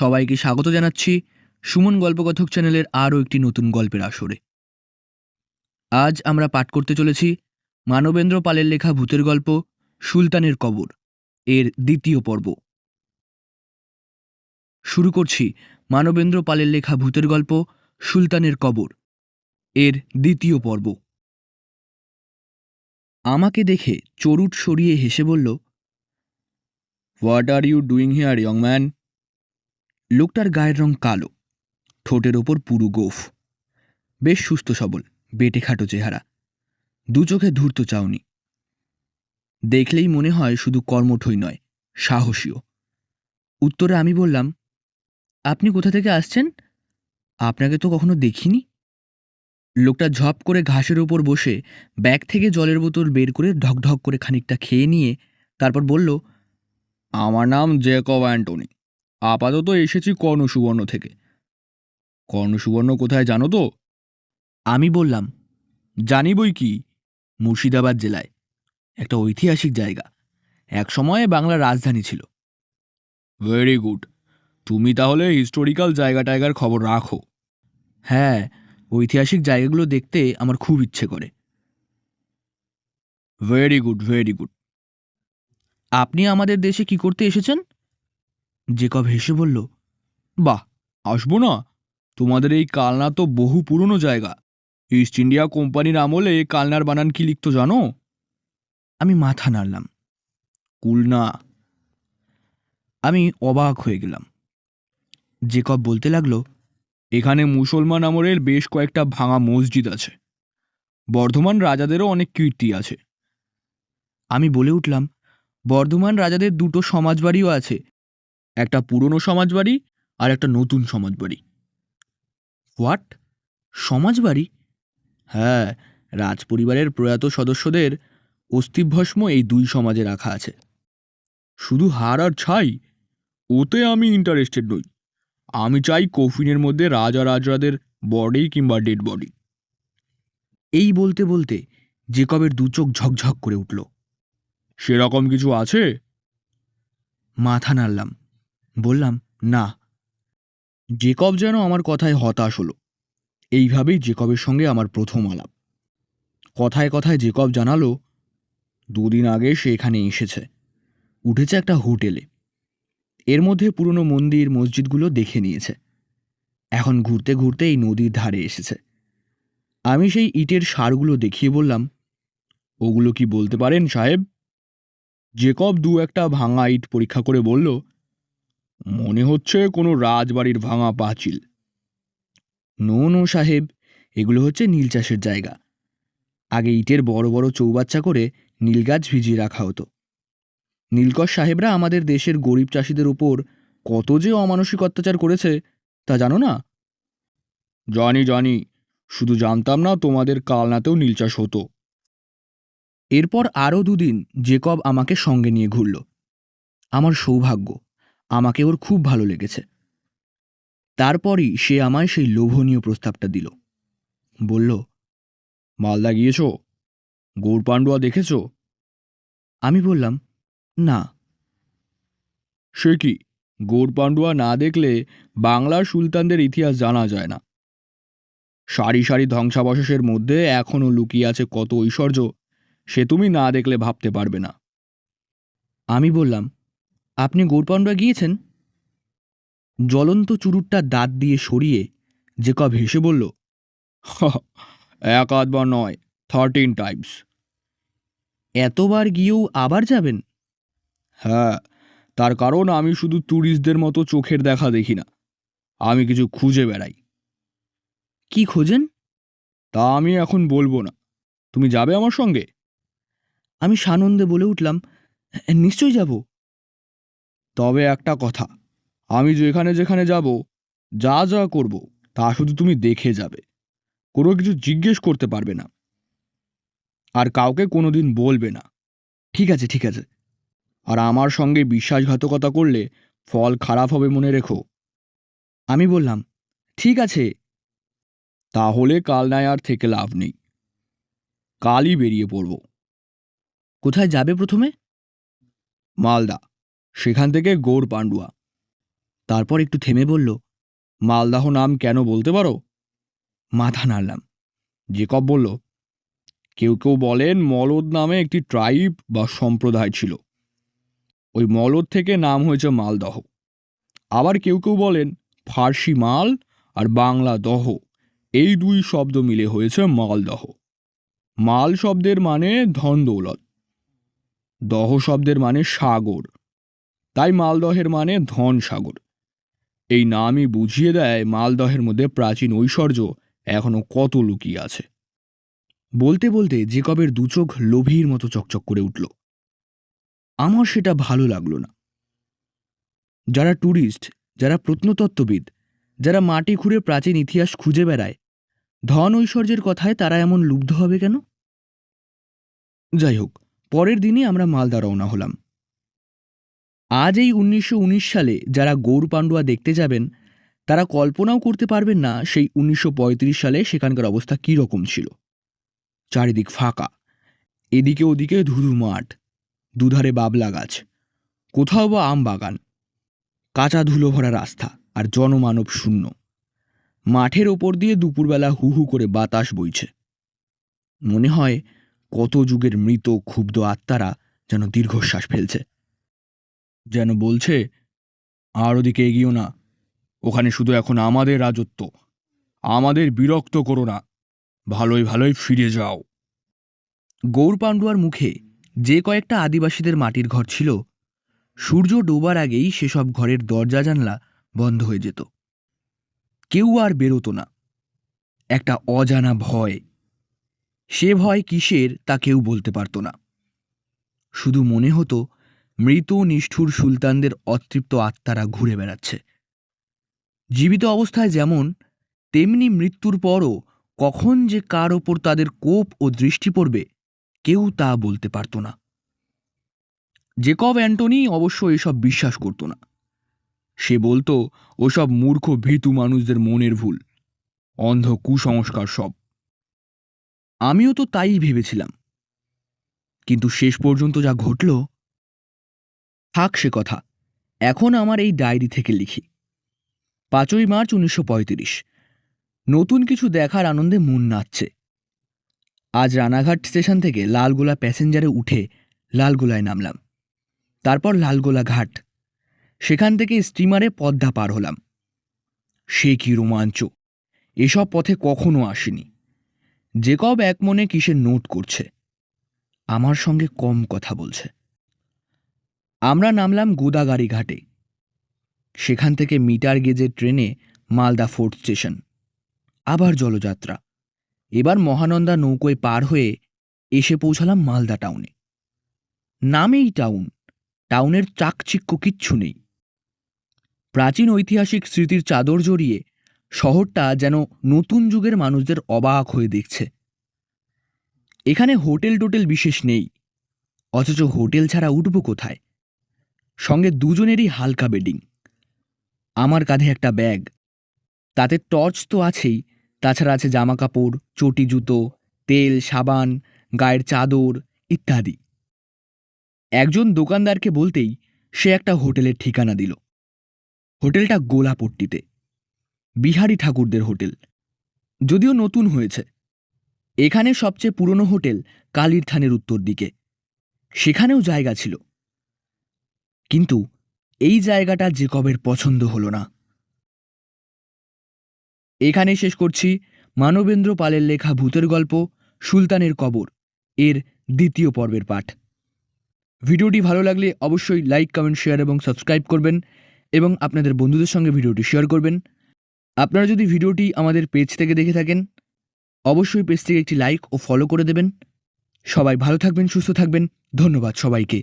সবাইকে স্বাগত জানাচ্ছি সুমন গল্পকথক চ্যানেলের আরও একটি নতুন গল্পের আসরে। আজ আমরা পাঠ করতে চলেছি মানবেন্দ্র পালের লেখা ভূতের গল্প, সুলতানের কবর, এর দ্বিতীয় পর্ব। শুরু করছি মানবেন্দ্র পালের লেখা ভূতের গল্প, সুলতানের কবর, এর দ্বিতীয় পর্ব। আমাকে দেখে চরুট সরিয়ে হেসে বলল what are you doing here young man লোকটার গায়ের রং কালো, ঠোঁটের ওপর পুরু গোফ। বেশ সুস্থ সবল বেটে খাটো চেহারা। দু চোখে ধূর্ত চাউনি। দেখলেই মনে হয় শুধু কর্মঠই নয়, সাহসীও। উত্তরে আমি বললাম, আপনি কোথা থেকে আসছেন? আপনাকে তো কখনো দেখিনি? লোকটা ঝপ করে ঘাসের ওপর বসে ব্যাগ থেকে জলের বোতল বের করে ঢকঢক করে খানিকটা খেয়ে নিয়ে তারপর বলল, আমার নাম জেকব অ্যান্টনি। আপাতত এসেছি কর্ণসুবর্ণ থেকে। কর্ণসুবর্ণ কোথায় জানো তো? আমি বললাম জানি বই কি মুর্শিদাবাদ জেলায়। একটা ঐতিহাসিক জায়গা। এক সময়ে বাংলার রাজধানী ছিল। ভেরি গুড তুমি তাহলে হিস্টোরিক্যাল জায়গা টায়গার খবর রাখো। হ্যাঁ ঐতিহাসিক জায়গাগুলো দেখতে আমার খুব ইচ্ছে করে। ভেরি গুড ভেরি গুড আপনি আমাদের দেশে কি করতে এসেছেন? জেকব হেসে বলল, বাহ, আসব না। তোমাদের এই কালনা তো বহু পুরনো জায়গা। ইস্ট ইন্ডিয়া কোম্পানির আমলে কালনার বানান কি লিখতো জানো? আমি মাথা নাড়লাম। কুলনা? আমি অবাক হয়ে গেলাম। জেকব বলতে লাগল, এখানে মুসলমান আমলের বেশ কয়েকটা ভাঙা মসজিদ আছে। বর্ধমান রাজাদেরও অনেক কীর্তি আছে। আমি বলে উঠলাম, বর্ধমান রাজাদের দুটো সমাজবাড়িও আছে। একটা পুরনো সমাজবাড়ি আর একটা নতুন সমাজবাড়ি। হোয়াট? সমাজবাড়ি? হ্যাঁ রাজপরিবারের প্রয়াত সদস্যদের অস্থিভস্ম এই দুই সমাজে রাখা আছে। শুধু হাড় আর ছাই, ওতে আমি ইন্টারেস্টেড নই। আমি চাই কফিনের মধ্যে রাজা রাজরাদের বডি কিংবা ডেড বডি এই বলতে বলতে জেকবের দু চোখ ঝকঝক করে উঠল। সেরকম কিছু আছে? মাথা নাড়লাম। বললাম, না। জেকব যেন আমার কথায় হতাশ হলো। এইভাবেই জেকবের সঙ্গে আমার প্রথম আলাপ। কথায় কথায় জেকব জানালো, দুদিন আগে সে এখানে এসেছে। উঠেছে একটা হোটেলে। এর মধ্যে পুরনো মন্দির, মসজিদগুলো দেখে নিয়েছে। এখন ঘুরতে ঘুরতে এই নদীর ধারে এসেছে। আমি সেই ইটের সারগুলো দেখিয়ে বললাম, ওগুলো কি বলতে পারেন সাহেব? জেকব দু একটা ভাঙা ইট পরীক্ষা করে বলল মনে হচ্ছে কোনো রাজবাড়ির ভাঙা পাঁচিল। নো নো সাহেব, এগুলো হচ্ছে নীল চাষের জায়গা। আগে ইটের বড় বড় চৌবাচ্চা করে নীল গাছ ভিজিয়ে রাখা হতো। নীলকর সাহেবরা আমাদের দেশের গরিব চাষিদের উপর কত যে অমানসিক অত্যাচার করেছে, তা জানো না? জানি জানি, শুধু জানতাম না তোমাদের কালনাতেও নীল চাষ হতো। এরপর আরও দুদিন জেকব আমাকে সঙ্গে নিয়ে ঘুরল। আমার সৌভাগ্য আমাকে ওর খুব ভালো লেগেছে। তারপরই সে আমায় সেই লোভনীয় প্রস্তাবটা দিল। বলল, মালদা গিয়েছ? গৌরপাণ্ডুয়া দেখেছ? আমি বললাম, না। সে কি? গৌরপাণ্ডুয়া না দেখলে বাংলার সুলতানদের ইতিহাস জানা যায় না। সারি সারি ধ্বংসাবশেষের মধ্যে এখনও লুকিয়ে আছে কত ঐশ্বর্য, সে তুমি না দেখলে ভাবতে পারবে না। আমি বললাম আপনি গৌরপাণ্ডুয়া গিয়েছেন? জ্বলন্ত চুরুটটা দাঁত দিয়ে সরিয়ে যে কব হেসে বলল এক আধবার নয় থার্টিন টাইমস এতবার গিয়েও আবার যাবেন? হ্যাঁ তার কারণ আমি শুধু ট্যুরিস্টদের মতো চোখের দেখা দেখি না, আমি কিছু খুঁজে বেড়াই। কি খোঁজেন? তা আমি এখন বলব না, তুমি যাবে আমার সঙ্গে? আমি সানন্দে বলে উঠলাম, নিশ্চয়ই যাব। তবে একটা কথা, আমি যেখানে যেখানে যাব, যা যা করব, তা শুধু তুমি দেখে যাবে। কোনো কিছু জিজ্ঞেস করতে পারবে না। আর কাউকে কোনোদিন বলবে না। ঠিক আছে ঠিক আছে। আর আমার সঙ্গে বিশ্বাসঘাতকতা করলে ফল খারাপ হবে মনে রেখো। আমি বললাম, ঠিক আছে। তাহলে কাল নয় আর থেকে লাভ নেই। কালই বেরিয়ে পড়ব। কোথায় যাবে প্রথমে? মালদা। সেখান থেকে গৌর পাণ্ডুয়া। তারপর একটু থেমে বলল, মালদাহ নাম কেন বলতে পারো? মাথা নাড়লাম। জেকব বলল, কেউ কেউ বলেন মলদ নামে একটি ট্রাইব বা সম্প্রদায় ছিল। ওই মলদ থেকে নাম হয়েছে মালদহ। আবার কেউ কেউ বলেন ফার্সি মাল আর বাংলা দহ। এই দুই শব্দ মিলে হয়েছে মালদহ। মাল শব্দের মানে ধন দৌলত। দহ শব্দের মানে সাগর। তাই মালদহের মানে ধন সাগর। এই নামই বুঝিয়ে দেয় মালদহের মধ্যে প্রাচীন ঐশ্বর্য এখনও কত লুকিয়ে আছে। বলতে বলতে জেকবের দুচোখ লোভীর মতো চকচক করে উঠল। আমার সেটা ভালো লাগল না। যারা ট্যুরিস্ট যারা প্রত্নতত্ত্ববিদ, যারা মাটি খুঁড়ে প্রাচীন ইতিহাস খুঁজে বেড়ায়, ধন ঐশ্বর্যের কথায় তারা এমন লুব্ধ হবে কেন? যাই হোক, পরের দিনই আমরা মালদা রওনা হলাম। আজ এই উনিশশো উনিশ সালে যারা গৌর পান্ডুয়া দেখতে যাবেন, তারা কল্পনাও করতে পারবেন না সেই উনিশশো পঁয়ত্রিশ সালে সেখানকার অবস্থা কী রকম ছিল। চারিদিক ফাঁকা, এদিকে ওদিকে ধুধু মাঠ, দুধারে বাবলা গাছ, কোথাও বা আম বাগান, কাঁচা ধুলো ভরা রাস্তা আর জনমানব শূন্য। মাঠের ওপর দিয়ে দুপুরবেলা হু হু করে বাতাস বইছে। মনে হয় কত যুগের মৃত, ক্ষুব্ধ আত্মারা যেন দীর্ঘশ্বাস ফেলছে। যেন বলছে, আর ওদিকে এগিয়েও না। ওখানে শুধু এখন আমাদের রাজত্ব। আমাদের বিরক্ত করো না। ভালোই ভালোই ফিরে যাও। গৌর পাণ্ডুয়ার মুখে যে কয়েকটা আদিবাসীদের মাটির ঘর ছিল, সূর্য ডোবার আগেই সেসব ঘরের দরজা জানলা বন্ধ হয়ে যেত। কেউ আর বেরোতো না। একটা অজানা ভয়। সে ভয় কিসের তা কেউ বলতে পারত না। শুধু মনে হতো মৃত নিষ্ঠুর সুলতানদের অতৃপ্ত আত্মারা ঘুরে বেড়াচ্ছে। জীবিত অবস্থায় যেমন, তেমনি মৃত্যুর পরও কখন যে কার ওপর তাদের কোপ ও দৃষ্টি পড়বে, কেউ তা বলতে পারত না। জেকব অ্যান্টনি অবশ্য এসব বিশ্বাস করত না। সে বলতো, ওসব মূর্খ, ভীতু মানুষদের মনের ভুল। অন্ধ কুসংস্কার সব। আমিও তো তাই ভেবেছিলাম। কিন্তু শেষ পর্যন্ত যা ঘটল থাক সে কথা। এখন আমার এই ডায়েরি থেকে লিখি। পাঁচই মার্চ উনিশশো পঁয়ত্রিশ। নতুন কিছু দেখার আনন্দে মন নাচছে। আজ রানাঘাট স্টেশন থেকে লালগোলা প্যাসেঞ্জারে উঠে লালগোলায় নামলাম। তারপর লালগোলা ঘাট। সেখান থেকে স্টিমারে পদ্মা পার হলাম। সে কি রোমাঞ্চ! এসব পথে কখনো আসেনি। জেকব এক মনে কিসের নোট করছে। আমার সঙ্গে কম কথা বলছে। আমরা নামলাম গোদাগাড়ি ঘাটে। সেখান থেকে মিটার গেজের ট্রেনে মালদা ফোর্ট স্টেশন। আবার জলযাত্রা। এবার মহানন্দা নৌকোয় পার হয়ে এসে পৌঁছালাম মালদা টাউনে। নামেই টাউন। টাউনের চাকচিক্য কিচ্ছু নেই। প্রাচীন ঐতিহাসিক স্মৃতির চাদর জড়িয়ে শহরটা যেন নতুন যুগের মানুষদের অবাক হয়ে দেখছে। এখানে হোটেল টোটেল বিশেষ নেই। অথচ হোটেল ছাড়া উঠব কোথায়? সঙ্গে দুজনেরই হালকা বেডিং। আমার কাঁধে একটা ব্যাগ। তাতে টর্চ তো আছেই, তাছাড়া আছে জামা কাপড় চটি জুতো, তেল, সাবান, গায়ের চাদর ইত্যাদি। একজন দোকানদারকে বলতেই সে একটা হোটেলের ঠিকানা দিল। হোটেলটা গোলাপট্টিতে। বিহারি ঠাকুরদের হোটেল। যদিও নতুন হয়েছে। এখানে সবচেয়ে পুরনো হোটেল কালীর থানের উত্তর দিকে। সেখানেও জায়গা ছিল। কিন্তু এই জায়গাটা জেকবের পছন্দ হলো না। এখানে শেষ করছি মানবেন্দ্র পালের লেখা ভূতের গল্প, সুলতানের কবর, এর দ্বিতীয় পর্বের পাঠ। ভিডিওটি ভালো লাগলে অবশ্যই লাইক কমেন্ট শেয়ার এবং সাবস্ক্রাইব করবেন এবং আপনাদের বন্ধুদের সঙ্গে ভিডিওটি শেয়ার করবেন। আপনারা যদি ভিডিওটি আমাদের পেজ থেকে দেখে থাকেন, অবশ্যই পেজটিকে একটি লাইক ও ফলো করে দেবেন। সবাই ভালো থাকবেন, সুস্থ থাকবেন। ধন্যবাদ সবাইকে।